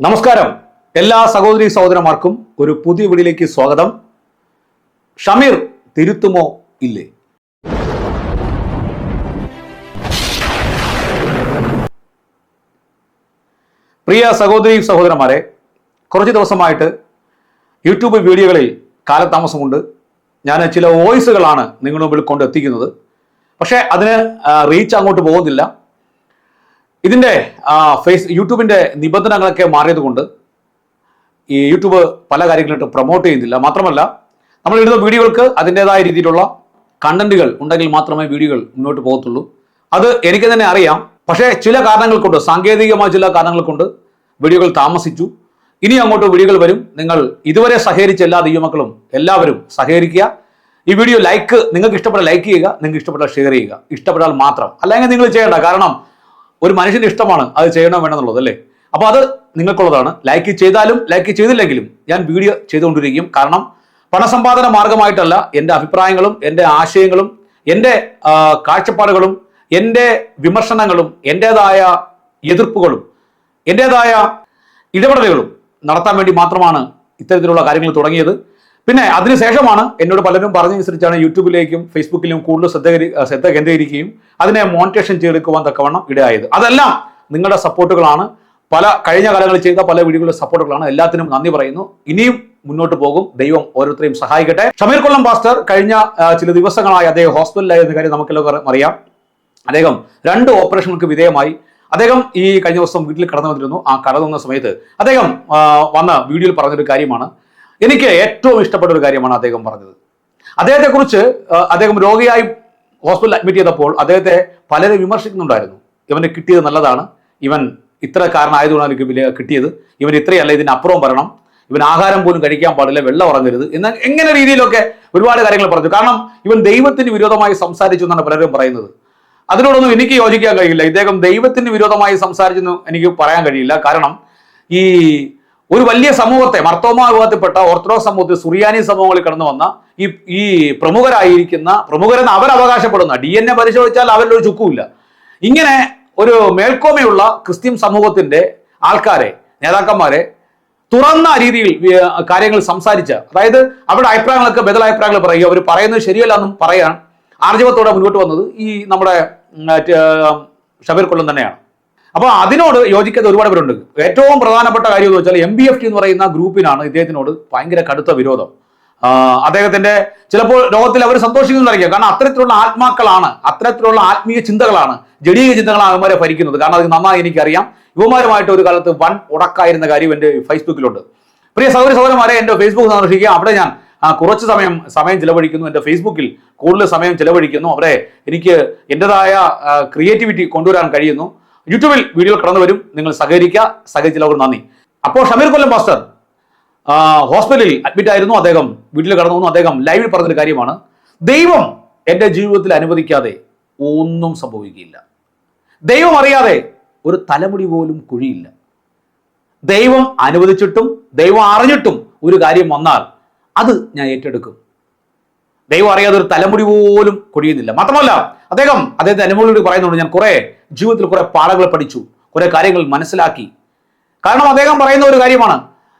നമസ്കാരം. എല്ലാ സഹോദരി സഹോദരന്മാർക്കും ഒരു പുതിയ വീടിലേക്ക് സ്വാഗതം. ഷമീർ തിരുത്തുമോ ഇല്ലേ? പ്രിയ സഹോദരി സഹോദരന്മാരെ കുറച്ച് ദിവസമായിട്ട് യൂട്യൂബ് വീഡിയോകളിൽ കാലതാമസമുണ്ട്. ഞാൻ ചില വോയിസുകളാണ് നിങ്ങളുടെ മുമ്പിൽ കൊണ്ടെത്തിക്കുന്നത്. പക്ഷേ അതിന് റീച്ച് അങ്ങോട്ട് പോകുന്നില്ല. ഇതിന്റെ ഫേസ് യൂട്യൂബിന്റെ നിബന്ധനകളൊക്കെ മാറിയതുകൊണ്ട് ഈ യൂട്യൂബ് പല കാര്യങ്ങളിട്ട് പ്രൊമോട്ട് ചെയ്യുന്നില്ല. മാത്രമല്ല നമ്മൾ ഇടുന്ന വീഡിയോകൾക്ക് അതിന്റെതായ രീതിയിലുള്ള കണ്ടന്റുകൾ ഉണ്ടെങ്കിൽ മാത്രമേ വീഡിയോകൾ മുന്നോട്ട് പോകത്തുള്ളൂ. അത് എനിക്ക് തന്നെ അറിയാം. പക്ഷേ ചില കാരണങ്ങൾ കൊണ്ട് സാങ്കേതികമായ ചില കാരണങ്ങൾ കൊണ്ട് വീഡിയോകൾ താമസിച്ചു. ഇനി അങ്ങോട്ട് വീഡിയോകൾ വരും. നിങ്ങൾ ഇതുവരെ സഹകരിച്ച എല്ലാ ദൈവമക്കളും എല്ലാവരും സഹകരിക്കുക. ഈ വീഡിയോ ലൈക്ക് നിങ്ങൾക്ക് ഇഷ്ടപ്പെട്ട ലൈക്ക് ചെയ്യുക. നിങ്ങൾക്ക് ഇഷ്ടപ്പെട്ടാൽ ഷെയർ ചെയ്യുക. ഇഷ്ടപ്പെട്ടാൽ മാത്രം. അല്ലെങ്കിൽ നിങ്ങൾ ചെയ്യേണ്ട. കാരണം ഒരു മനുഷ്യന് ഇഷ്ടമാണ് അത് ചെയ്യണോ വേണമെന്നുള്ളത് അല്ലേ? അപ്പോൾ അത് നിങ്ങൾക്കുള്ളതാണ്. ലൈക്ക് ചെയ്താലും ലൈക്ക് ചെയ്തില്ലെങ്കിലും ഞാൻ വീഡിയോ ചെയ്തുകൊണ്ടിരിക്കും. കാരണം പണസമ്പാദന മാർഗമായിട്ടല്ല എന്റെ അഭിപ്രായങ്ങളും എന്റെ ആശയങ്ങളും എന്റെ കാഴ്ചപ്പാടുകളും എന്റെ വിമർശനങ്ങളും എന്റേതായ എതിർപ്പുകളും എന്റേതായ ഇടപെടലുകളും നടത്താൻ വേണ്ടി മാത്രമാണ് ഇത്തരത്തിലുള്ള കാര്യങ്ങൾ തുടങ്ങിയത്. പിന്നെ അതിനുശേഷമാണ് എന്നോട് പലരും പറഞ്ഞനുസരിച്ചാണ് യൂട്യൂബിലേക്കും ഫേസ്ബുക്കിലും കൂടുതൽ ശ്രദ്ധ ശ്രദ്ധ കേന്ദ്രീകരിക്കുകയും അതിനെ മോണിറ്റേഷൻ ചെയ്തെടുക്കുവാൻ തക്കവണ്ണം ഇടയായത്. അതെല്ലാം നിങ്ങളുടെ സപ്പോർട്ടുകളാണ് പല കഴിഞ്ഞ കാലങ്ങളിൽ ചെയ്ത പല വീഡിയോകളുടെ സപ്പോർട്ടുകളാണ് എല്ലാത്തിനും നന്ദി പറയുന്നു. ഇനിയും മുന്നോട്ട് പോകും. ദൈവം ഓരോരുത്തരെയും സഹായിക്കട്ടെ. ഷമീർ കൊല്ലം പാസ്റ്റർ കഴിഞ്ഞ ചില ദിവസങ്ങളായി അദ്ദേഹം ഹോസ്പിറ്റലിലായിരുന്ന കാര്യം നമുക്കെല്ലാം അറിയാം. അദ്ദേഹം രണ്ട് ഓപ്പറേഷനുകൾക്ക് വിധേയമായി. അദ്ദേഹം ഈ കഴിഞ്ഞ ദിവസം വീട്ടിൽ കടന്നു വന്നിരുന്നു. ആ കടന്നു വന്ന സമയത്ത് അദ്ദേഹം വന്ന വീഡിയോയിൽ പറഞ്ഞൊരു കാര്യമാണ്. എനിക്ക് ഏറ്റവും ഇഷ്ടപ്പെട്ട ഒരു കാര്യമാണ് അദ്ദേഹം പറഞ്ഞത്. അദ്ദേഹത്തെക്കുറിച്ച് അദ്ദേഹം രോഗിയായി ഹോസ്പിറ്റലിൽ അഡ്മിറ്റ് ചെയ്തപ്പോൾ അദ്ദേഹത്തെ പലരും വിമർശിക്കുന്നുണ്ടായിരുന്നു. ഇവന് കിട്ടിയത് നല്ലതാണ്. ഇവൻ ഇത്ര കാരണമായതുകൊണ്ടാണ് എനിക്ക് വലിയ കിട്ടിയത്. ഇവൻ ഇത്രയല്ല ഇതിനപ്പുറം വരണം. ഇവൻ ആഹാരം പോലും കഴിക്കാൻ പാടില്ല വെള്ളം ഉറങ്ങരുത് എന്ന എങ്ങനെ രീതിയിലൊക്കെ ഒരുപാട് കാര്യങ്ങൾ പറഞ്ഞു. കാരണം ഇവൻ ദൈവത്തിന് വിരോധമായി സംസാരിച്ചു എന്നാണ് പലരും പറയുന്നത്. അതിനോടൊന്നും എനിക്ക് യോജിക്കാൻ കഴിയില്ല. ഇദ്ദേഹം ദൈവത്തിന് വിരോധമായി സംസാരിച്ചെന്ന് എനിക്ക് പറയാൻ കഴിയില്ല. കാരണം ഈ ഒരു വലിയ സമൂഹത്തെ മർത്തോമാ വിഭാഗത്തിൽപ്പെട്ട ഓർത്തഡോക്സ് സമൂഹത്തിൽ സുറിയാനി സമൂഹങ്ങളിൽ കടന്നു വന്ന ഈ ഈ പ്രമുഖരായിരിക്കുന്ന പ്രമുഖരെന്ന് അവർ അവകാശപ്പെടുന്ന ഡി എൻ എ പരിശോധിച്ചാൽ അവരിലൊരു ചുക്കുമില്ല. ഇങ്ങനെ ഒരു മേൽക്കോമയുള്ള ക്രിസ്ത്യൻ സമൂഹത്തിന്റെ ആൾക്കാരെ നേതാക്കന്മാരെ തുറന്ന രീതിയിൽ കാര്യങ്ങൾ സംസാരിച്ച അതായത് അവരുടെ അഭിപ്രായങ്ങളൊക്കെ ബദൽ അഭിപ്രായങ്ങൾ പറയുക അവർ പറയുന്നത് ശരിയല്ല എന്നും പറയാൻ ആർജവത്തോടെ മുന്നോട്ട് വന്നത് ഈ നമ്മുടെ ഷബീർ കൊല്ലം തന്നെയാണ്. അപ്പോൾ അതിനോട് യോജിക്കാത്ത ഒരുപാട് പേരുണ്ട്. ഏറ്റവും പ്രധാനപ്പെട്ട കാര്യം എന്ന് വെച്ചാൽ എം ബി എഫ് ടി എന്ന് പറയുന്ന ഗ്രൂപ്പിനാണ് ഇദ്ദേഹത്തിനോട് ഭയങ്കര കടുത്ത വിരോധം. അദ്ദേഹത്തിന്റെ ചിലപ്പോൾ ലോകത്തിൽ അവർ സന്തോഷിക്കുന്നതായിരിക്കും കാരണം അത്തരത്തിലുള്ള ആത്മാക്കളാണ് അത്തരത്തിലുള്ള ആത്മീയ ചിന്തകളാണ് ജടീയ ചിന്തകളാണ് അവന്മാരെ ഭരിക്കുന്നത്. കാരണം അത് നന്നായി എനിക്കറിയാം. യുവമാരുമായിട്ട് ഒരു കാലത്ത് വൺ ഉടക്കായിരുന്ന കാര്യം എന്റെ ഫേസ്ബുക്കിലുണ്ട്. പ്രിയ സഹോദരി സഹോദരന്മാരെ എന്റെ ഫേസ്ബുക്ക് സന്ദർശിക്കുക. അവിടെ ഞാൻ കുറച്ച് സമയം സമയം ചിലവഴിക്കുന്നു. എന്റെ ഫേസ്ബുക്കിൽ കൂടുതൽ സമയം ചിലവഴിക്കുന്നു. അവിടെ എനിക്ക് എന്റെതായ ക്രിയേറ്റിവിറ്റി കൊണ്ടുവരാൻ കഴിയുന്നു. യൂട്യൂബിൽ വീഡിയോ കടന്നു വരും. നിങ്ങൾ സഹകരിക്കുക. സഹകരിച്ചവർക്ക് നന്ദി. അപ്പോൾ ഷമീർ കൊല്ലം മാസ്റ്റർ ഹോസ്പിറ്റലിൽ അഡ്മിറ്റ് ആയിരുന്നു അദ്ദേഹം. വീട്ടിൽ കടന്നു വന്നു അദ്ദേഹം ലൈവിൽ പറഞ്ഞൊരു കാര്യമാണ്. ദൈവം എന്റെ ജീവിതത്തിൽ അനുവദിക്കാതെ ഒന്നും സംഭവിക്കില്ല ദൈവം അറിയാതെ ഒരു തലമുടി പോലും കുഴിയില്ല. ദൈവം അനുവദിച്ചിട്ടും ദൈവം അറിഞ്ഞിട്ടും ഒരു കാര്യം വന്നാൽ അത് ഞാൻ ഏറ്റെടുക്കും. ദൈവം അറിയാതെ ഒരു തലമുടി പോലും കൊഴിയുന്നില്ല. മാത്രമല്ല അദ്ദേഹം അദ്ദേഹത്തെ അനുഭവങ്ങളോട് പറയുന്നുണ്ട് ഞാൻ കുറെ ജീവിതത്തിൽ കുറെ പാഠങ്ങൾ പഠിച്ചു കുറെ കാര്യങ്ങൾ മനസ്സിലാക്കി. കാരണം അദ്ദേഹം പറയുന്ന ഒരു കാര്യമാണ്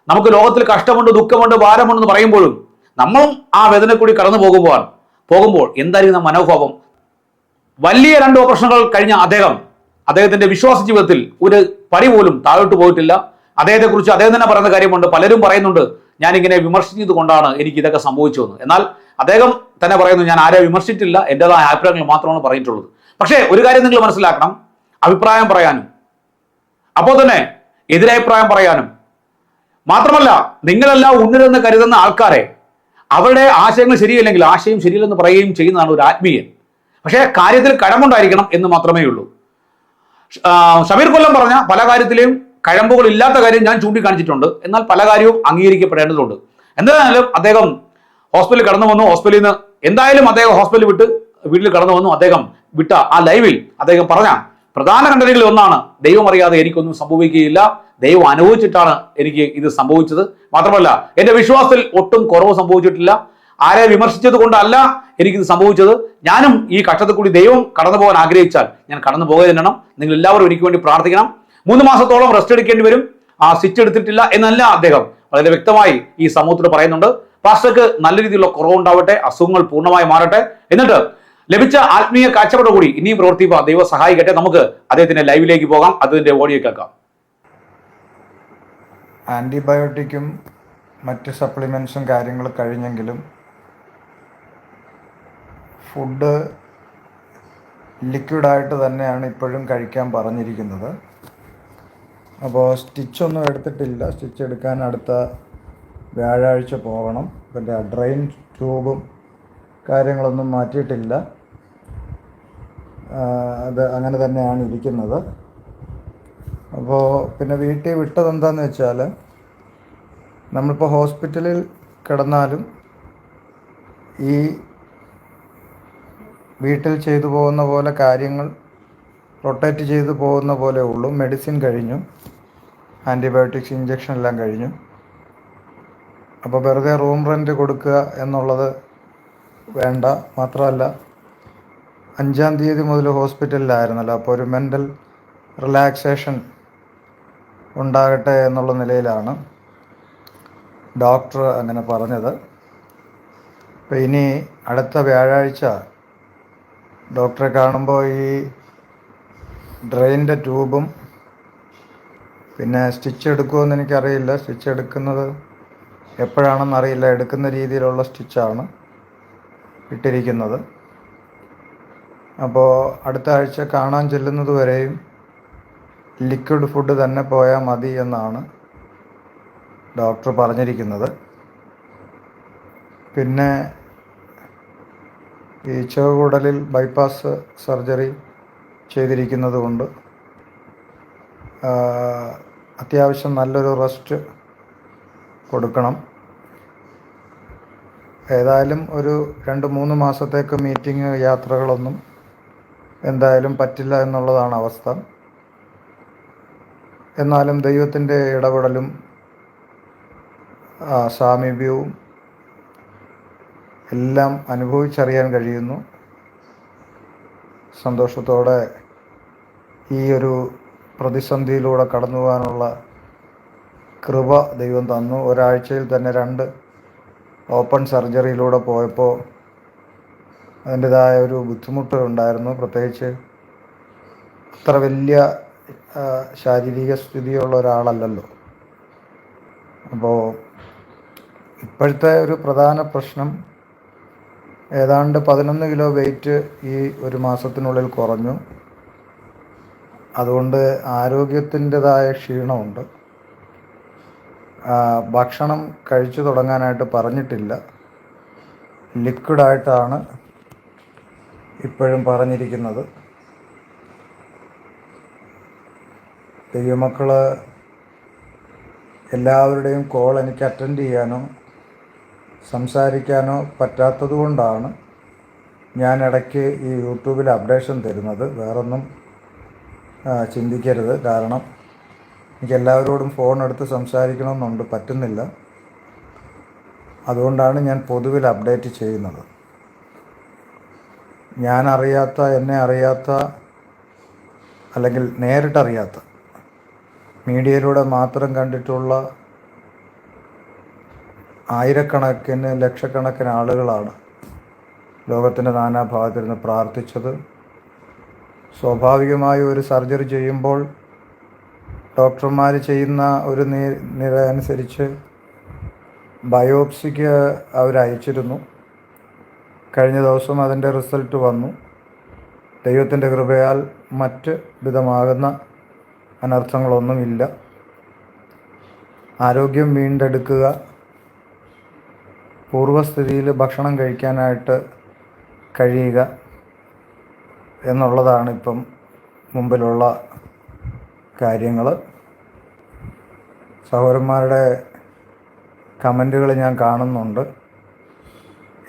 നമുക്ക് ലോകത്തിൽ കഷ്ടമുണ്ട് ദുഃഖമുണ്ട് ഭാരമുണ്ടെന്ന് പറയുമ്പോഴും നമ്മളും ആ വേദന കൂടി കടന്നു പോകുമ്പോൾ പോകുമ്പോൾ എന്തായിരിക്കും മനോഭാവം? വലിയ രണ്ട് ഓപ്പറേഷനുകൾ കഴിഞ്ഞ അദ്ദേഹം അദ്ദേഹത്തിന്റെ വിശ്വാസ ജീവിതത്തിൽ ഒരു പടി പോലും താഴോട്ട് പോയിട്ടില്ല. അദ്ദേഹത്തെക്കുറിച്ച് അദ്ദേഹം തന്നെ പറയുന്ന കാര്യമുണ്ട്. പലരും പറയുന്നുണ്ട് ഞാനിങ്ങനെ വിമർശിച്ചത് കൊണ്ടാണ് എനിക്ക് ഇതൊക്കെ സംഭവിച്ചതെന്ന്. എന്നാൽ അദ്ദേഹം തന്നെ പറയുന്നു ഞാൻ ആരെ വിമർശിച്ചിട്ടില്ല. എന്റെതായ അഭിപ്രായങ്ങൾ മാത്രമാണ് പറഞ്ഞിട്ടുള്ളത്. പക്ഷേ ഒരു കാര്യം നിങ്ങൾ മനസ്സിലാക്കണം. അഭിപ്രായം പറയാനും അപ്പോൾ തന്നെ എതിരഭിപ്രായം പറയാനും. മാത്രമല്ല നിങ്ങളെല്ലാം ഉന്നതെന്ന് കരുതുന്ന ആൾക്കാരെ അവരുടെ ആശയങ്ങൾ ശരിയല്ലെങ്കിൽ ആശയം ശരിയല്ലെന്ന് പറയുകയും ചെയ്യുന്നതാണ് ഒരു ആത്മീയൻ പക്ഷേ കാര്യത്തിൽ കഴമ്പുണ്ടായിരിക്കണം എന്ന് മാത്രമേ ഉള്ളൂ. ഷബീർ കൊല്ലം പറഞ്ഞ പല കാര്യത്തിലെയും കഴമ്പുകൾ ഇല്ലാത്ത കാര്യം ഞാൻ ചൂണ്ടിക്കാണിച്ചിട്ടുണ്ട്. എന്നാൽ പല കാര്യവും അംഗീകരിക്കപ്പെടേണ്ടതുണ്ട്. എന്തായാലും അദ്ദേഹം ഹോസ്പിറ്റലിൽ കടന്നു വന്നു. ഹോസ്പിറ്റലിൽ നിന്ന് എന്തായാലും അദ്ദേഹം ഹോസ്പിറ്റലിൽ വിട്ട് വീട്ടിൽ കടന്നു വന്നു. അദ്ദേഹം വിട്ട ആ ലൈവിൽ അദ്ദേഹം പറഞ്ഞ പ്രധാന കണ്ടനകളിൽ ഒന്നാണ് ദൈവം അറിയാതെ എനിക്കൊന്നും സംഭവിക്കുകയില്ല. ദൈവം അനുഭവിച്ചിട്ടാണ് എനിക്ക് ഇത് സംഭവിച്ചത്. മാത്രമല്ല എന്റെ വിശ്വാസത്തിൽ ഒട്ടും കുറവ് സംഭവിച്ചിട്ടില്ല. ആരെ വിമർശിച്ചത് കൊണ്ടല്ല എനിക്കിത് സംഭവിച്ചത്. ഞാനും ഈ കഷ്ടത്തിൽ കൂടി ദൈവം കടന്നു പോകാൻ ആഗ്രഹിച്ചാൽ ഞാൻ കടന്നു പോകാൻ തരണം നിങ്ങൾ എല്ലാവരും എനിക്ക് വേണ്ടി പ്രാർത്ഥിക്കണം. മൂന്ന് മാസത്തോളം റെസ്റ്റ് എടുക്കേണ്ടി വരും. ആ സ്റ്റിച്ച് എടുത്തിട്ടില്ല എന്നല്ല അദ്ദേഹം വളരെ വ്യക്തമായി ഈ സമൂഹത്തിൽ പറയുന്നുണ്ട്. പാസ്റ്റർക്ക് നല്ല രീതിയിലുള്ള കുറവുണ്ടാവട്ടെ അസുഖങ്ങൾ പൂർണമായി മാറട്ടെ. എന്നിട്ട് ലഭിച്ച ആത്മീയ കാഴ്ചപ്പാട് കൂടി ഇനിയും പ്രവർത്തിക്കുക ദൈവ സഹായിക്കട്ടെ. നമുക്ക് അദ്ദേഹത്തിന്റെ ലൈവിലേക്ക് പോകാം അതിന്റെ ഓഡിയോ കേൾക്കാം. ആന്റിബയോട്ടിക്കും മറ്റ് സപ്ലിമെൻസും കാര്യങ്ങൾ കഴിഞ്ഞെങ്കിലും ഫുഡ് ലിക്വിഡായിട്ട് തന്നെയാണ് ഇപ്പോഴും കഴിക്കാൻ പറഞ്ഞിരിക്കുന്നത്. അപ്പോൾ സ്റ്റിച്ചൊന്നും എടുത്തിട്ടില്ല. സ്റ്റിച്ച് എടുക്കാൻ അടുത്ത വ്യാഴാഴ്ച പോകണം. പിന്നെ ഡ്രെയിൻ ട്യൂബും കാര്യങ്ങളൊന്നും മാറ്റിയിട്ടില്ല. അത് അങ്ങനെ തന്നെയാണ് ഇരിക്കുന്നത്. അപ്പോൾ പിന്നെ വീട്ടിൽ വിട്ടത് എന്താണെന്ന് വെച്ചാൽ നമ്മളിപ്പോൾ ഹോസ്പിറ്റലിൽ കിടന്നാലും ഈ വീട്ടിൽ ചെയ്തു പോകുന്ന പോലെ കാര്യങ്ങൾ റൊട്ടേറ്റ് ചെയ്തു പോകുന്ന പോലെ ഉള്ളൂ. മെഡിസിൻ കഴിഞ്ഞു. ആന്റിബയോട്ടിക്സ് ഇഞ്ചക്ഷൻ എല്ലാം കഴിഞ്ഞു. അപ്പോൾ വെറുതെ റൂം റെന്റ് കൊടുക്കുക എന്നുള്ളത് വേണ്ട. മാത്രമല്ല അഞ്ചാം തീയതി മുതൽ ഹോസ്പിറ്റലിലായിരുന്നല്ലോ. അപ്പോൾ ഒരു മെന്റൽ റിലാക്സേഷൻ ഉണ്ടാകട്ടെ എന്നുള്ള നിലയിലാണ് ഡോക്ടർ അങ്ങനെ പറഞ്ഞത്. അപ്പോൾ ഇനി അടുത്ത വ്യാഴാഴ്ച ഡോക്ടറെ കാണുമ്പോൾ ഈ ഡ്രെയിന്റെ ട്യൂബും പിന്നെ സ്റ്റിച്ച് എടുക്കുമെന്ന് എനിക്കറിയില്ല. സ്റ്റിച്ച് എടുക്കുന്നത് എപ്പോഴാണെന്ന് അറിയില്ല. എടുക്കുന്ന രീതിയിലുള്ള സ്റ്റിച്ചാണ് ഇട്ടിരിക്കുന്നത്. അപ്പോൾ അടുത്ത ആഴ്ച കാണാൻ ചെല്ലുന്നത് വരെയും ലിക്വിഡ് ഫുഡ് തന്നെ പോയാൽ മതി എന്നാണ് ഡോക്ടർ പറഞ്ഞിരിക്കുന്നത്. പിന്നെ ഈ ചെവകുടലിൽ ബൈപ്പാസ് സർജറി ചെയ്തിരിക്കുന്നത് കൊണ്ട് അത്യാവശ്യം നല്ലൊരു റെസ്റ്റ് കൊടുക്കണം. ഏതായാലും ഒരു രണ്ട് മൂന്ന് മാസത്തേക്ക് മീറ്റിംഗ് യാത്രകളൊന്നും എന്തായാലും പറ്റില്ല എന്നുള്ളതാണ് അവസ്ഥ. എന്നാലും ദൈവത്തിന്റെ ഇടപെടലും സാമീപ്യവും എല്ലാം അനുഭവിച്ചറിയാൻ കഴിയുന്നു. സന്തോഷത്തോടെ ഈ ഒരു പ്രതിസന്ധിയിലൂടെ കടന്നു പോകാനുള്ള കൃപ ദൈവം തന്നു. ഒരാഴ്ചയിൽ തന്നെ രണ്ട് ഓപ്പൺ സർജറിയിലൂടെ പോയപ്പോൾ അതിന്റെതായ ഒരു ബുദ്ധിമുട്ട് ഉണ്ടായിരുന്നു. പ്രത്യേകിച്ച് അത്ര വലിയ ശാരീരിക സ്ഥിതിയുള്ള ഒരാളല്ലല്ലോ. അപ്പോൾ ഇപ്പോഴത്തെ ഒരു പ്രധാന പ്രശ്നം ഏതാണ്ട് പതിനൊന്ന് കിലോ വെയിറ്റ് ഈ ഒരു മാസത്തിനുള്ളിൽ കുറഞ്ഞു. അതുകൊണ്ട് ആരോഗ്യത്തിന്റെതായ ക്ഷീണമുണ്ട്. ഭക്ഷണം കഴിച്ചു തുടങ്ങാനായിട്ട് പറഞ്ഞിട്ടില്ല. ലിക്വിഡായിട്ടാണ് ഇപ്പോഴും പറഞ്ഞിരിക്കുന്നത്. ദൈവമക്കൾ എല്ലാവരുടെയും കോൾ എനിക്ക് അറ്റൻഡ് ചെയ്യാനോ സംസാരിക്കാനോ പറ്റാത്തതുകൊണ്ടാണ് ഞാൻ ഇടയ്ക്ക് ഈ യൂട്യൂബിൽ അപ്ഡേഷൻ തരുന്നത്. വേറൊന്നും ചിന്തിക്കരുത്. കാരണം എനിക്ക് എല്ലാവരോടും ഫോൺ എടുത്ത് സംസാരിക്കണമെന്നുണ്ട് പറ്റുന്നില്ല. അതുകൊണ്ടാണ് ഞാൻ പൊതുവിൽ അപ്ഡേറ്റ് ചെയ്യുന്നത്. ഞാൻ അറിയാത്ത എന്നെ അറിയാത്ത അല്ലെങ്കിൽ നേരിട്ടറിയാത്ത മീഡിയയിലൂടെ മാത്രം കണ്ടിട്ടുള്ള ആയിരക്കണക്കിന് ലക്ഷക്കണക്കിന് ആളുകളാണ് ലോകത്തിന്റെ നാനാഭാഗത്തിരുന്ന് പ്രാർത്ഥിച്ചത്. സ്വാഭാവികമായി ഒരു സർജറി ചെയ്യുമ്പോൾ ഡോക്ടർമാർ ചെയ്യുന്ന ഒരു നിര അനുസരിച്ച് ബയോപ്സിക്ക് അവരയച്ചിരുന്നു കഴിഞ്ഞ ദിവസം അതിന്റെ റിസൾട്ട് വന്നു. ദൈവത്തിന്റെ കൃപയാൽ മറ്റ് വിധമാകുന്ന അനർത്ഥങ്ങളൊന്നുമില്ല. ആരോഗ്യം വീണ്ടെടുക്കുക പൂർവസ്ഥിതിയിൽ ഭക്ഷണം കഴിക്കാനായിട്ട് കഴിയുക എന്നുള്ളതാണ് ഇപ്പം മുമ്പിലുള്ള കാര്യങ്ങൾ. സഹോദരന്മാരുടെ കമന്റുകൾ ഞാൻ കാണുന്നുണ്ട്.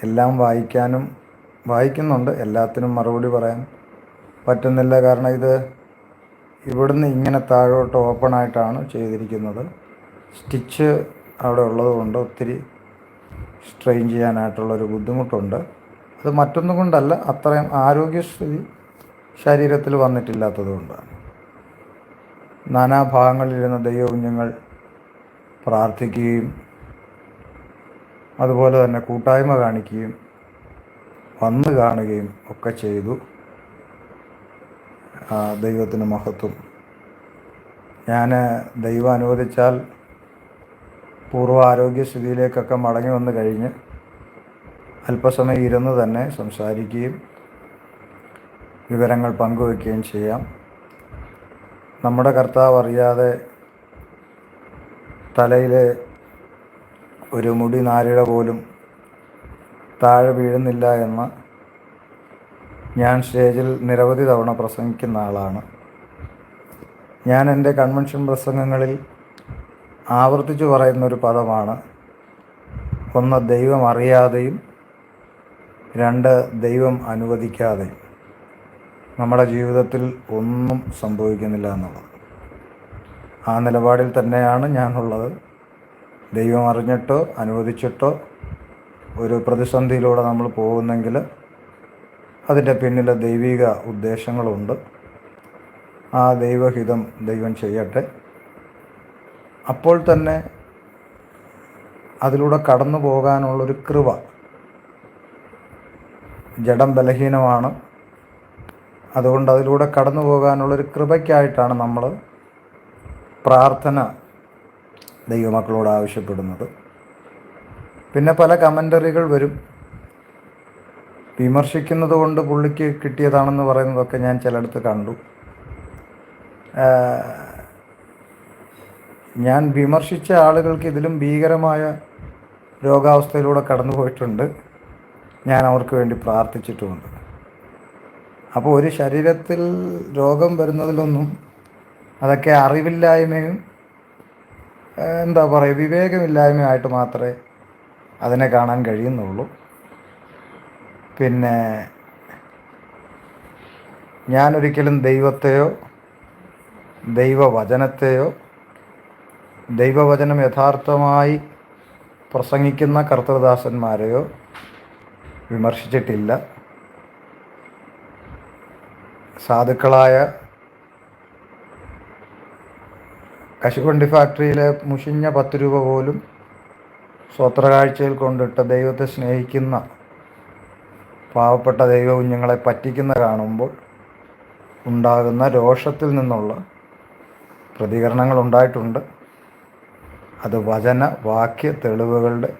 എല്ലാം വായിക്കാനും വായിക്കുന്നുണ്ട്. എല്ലാത്തിനും മറുപടി പറയാൻ പറ്റുന്നില്ല. കാരണം ഇത് ഇവിടുന്ന് ഇങ്ങനെ താഴോട്ട് ഓപ്പൺ ആയിട്ടാണ് ചെയ്തിരിക്കുന്നത്. സ്റ്റിച്ച് അവിടെ ഉള്ളതുകൊണ്ട് ഒത്തിരി സ്ട്രെയിൻ ചെയ്യാനായിട്ടുള്ളൊരു ബുദ്ധിമുട്ടുണ്ട്. അത് മറ്റൊന്നും കൊണ്ടല്ല അത്രയും ആരോഗ്യസ്ഥിതി ശരീരത്തിൽ വന്നിട്ടില്ലാത്തത് കൊണ്ടാണ് നാനാഭാഗങ്ങളിലിരുന്ന ദൈവകുഞ്ഞുങ്ങൾ പ്രാർത്ഥിക്കുകയും അതുപോലെ തന്നെ കൂട്ടായ്മ കാണിക്കുകയും വന്നു കാണുകയും ഒക്കെ ചെയ്തു. ദൈവത്തിന് മഹത്വം. ഞാൻ ദൈവം അനുവദിച്ചാൽ പൂർവ ആരോഗ്യസ്ഥിതിയിലേക്കൊക്കെ മടങ്ങി വന്നു കഴിഞ്ഞ് അല്പസമയം ഇരുന്ന് തന്നെ സംസാരിക്കുകയും വിവരങ്ങൾ പങ്കുവയ്ക്കുകയും ചെയ്യാം. നമ്മുടെ കർത്താവ് അറിയാതെ തലയിലെ ഒരു മുടി നാരിഴ പോലും താഴെ വീഴുന്നില്ല എന്ന് ഞാൻ സ്റ്റേജിൽ നിരവധി തവണ പ്രസംഗിക്കുന്ന ആളാണ്. ഞാൻ എന്റെ കൺവെൻഷൻ പ്രസംഗങ്ങളിൽ ആവർത്തിച്ചു പറയുന്ന ഒരു പദമാണ് ഒന്ന് ദൈവം അറിയാതെയും രണ്ട് ദൈവം അനുവദിക്കാതെയും. നമ്മുടെ ജീവിതത്തിൽ ഒന്നും സംഭവിക്കുന്നില്ല എന്നുള്ളത്. ആ നിലപാടിൽ തന്നെയാണ് ഞാനുള്ളത്. ദൈവം അറിഞ്ഞിട്ടോ അനുവദിച്ചിട്ടോ ഒരു പ്രതിസന്ധിയിലൂടെ നമ്മൾ പോകുന്നെങ്കിൽ അതിന്റെ പിന്നിൽ ദൈവിക ഉദ്ദേശങ്ങളുണ്ട്. ആ ദൈവഹിതം ദൈവം ചെയ്യട്ടെ. അപ്പോൾ തന്നെ അതിലൂടെ കടന്നു പോകാനുള്ളൊരു കൃപ ജഡം ബലഹീനമാണ്. അതുകൊണ്ട് അതിലൂടെ കടന്നു പോകാനുള്ളൊരു കൃപയ്ക്കായിട്ടാണ് നമ്മൾ പ്രാർത്ഥന ദൈവമക്കളോട് ആവശ്യപ്പെടുന്നത്. പിന്നെ പല കമന്ററികൾ വരും. വിമർശിക്കുന്നത് കൊണ്ട് പുള്ളിക്ക് കിട്ടിയതാണെന്ന് പറയുന്നതൊക്കെ ഞാൻ ചിലയിടത്ത് കണ്ടു. ഞാൻ വിമർശിച്ച ആളുകൾക്ക് ഇതിലും ഭീകരമായ രോഗാവസ്ഥയിലൂടെ കടന്നു പോയിട്ടുണ്ട് ഞാൻ അവർക്ക് വേണ്ടി പ്രാർത്ഥിച്ചിട്ടുമുണ്ട്. അപ്പോൾ ഒരു ശരീരത്തിൽ രോഗം വരുന്നതിലൊന്നും അതൊക്കെ അറിവില്ലായ്മയും എന്താ പറയുക വിവേകമില്ലായ്മയായിട്ട് മാത്രമേ അതിനെ കാണാൻ കഴിയുന്നുള്ളൂ. പിന്നെ ഞാനൊരിക്കലും ദൈവത്തെയോ ദൈവവചനത്തെയോ ദൈവവചനം യഥാർത്ഥമായി പ്രസംഗിക്കുന്ന കർത്തൃദാസന്മാരെയോ വിമർശിച്ചിട്ടില്ല. സാധുക്കളായ കശുവണ്ടി ഫാക്ടറിയിലെ മുഷിഞ്ഞ പത്ത് രൂപ പോലും സ്വത്രകാഴ്ചയിൽ കൊണ്ടിട്ട് ദൈവത്തെ സ്നേഹിക്കുന്ന പാവപ്പെട്ട ദൈവ കുഞ്ഞുങ്ങളെ പറ്റിക്കുന്ന കാണുമ്പോൾ ഉണ്ടാകുന്ന രോഷത്തിൽ നിന്നുള്ള പ്രതികരണങ്ങൾ ഉണ്ടായിട്ടുണ്ട്. അത് വചന വാക്യ തെളിവുകളുടെ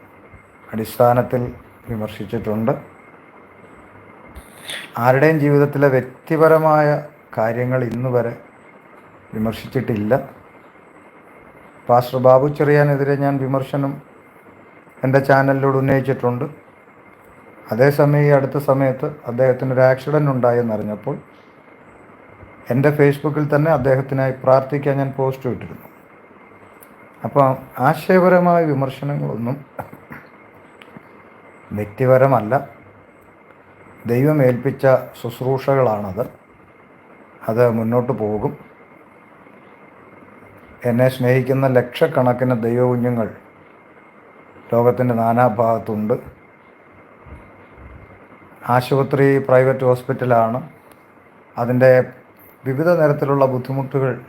അടിസ്ഥാനത്തിൽ വിമർശിച്ചിട്ടുണ്ട്. ആരുടെയും ജീവിതത്തിലെ വ്യക്തിപരമായ കാര്യങ്ങൾ ഇന്ന് വരെ വിമർശിച്ചിട്ടില്ല. പാസ്റ്റർ ബാബു ചെറിയാനെതിരെ ഞാൻ വിമർശനം എന്റെ ചാനലിലൂടെ ഉന്നയിച്ചിട്ടുണ്ട്. അതേസമയം ഈ അടുത്ത സമയത്ത് അദ്ദേഹത്തിന് ഒരു ആക്സിഡന്റ് ഉണ്ടായെന്നറിഞ്ഞപ്പോൾ എന്റെ ഫേസ്ബുക്കിൽ തന്നെ അദ്ദേഹത്തിനായി പ്രാർത്ഥിക്കാൻ ഞാൻ പോസ്റ്റ് ഇട്ടിരുന്നു. അപ്പോൾ ആശയപരമായ വിമർശനങ്ങളൊന്നും വ്യക്തിപരമല്ല. ദൈവം ഏൽപ്പിച്ച ശുശ്രൂഷകളാണത്. അത് മുന്നോട്ട് പോകും. എന്നെ സ്നേഹിക്കുന്ന ലക്ഷക്കണക്കിന് ദൈവകുഞ്ഞുങ്ങൾ ലോകത്തിന്റെ നാനാഭാഗത്തുണ്ട്. ആശുപത്രി പ്രൈവറ്റ് ഹോസ്പിറ്റലാണ്. അതിന്റെ വിവിധ തരത്തിലുള്ള ബുദ്ധിമുട്ടുകൾ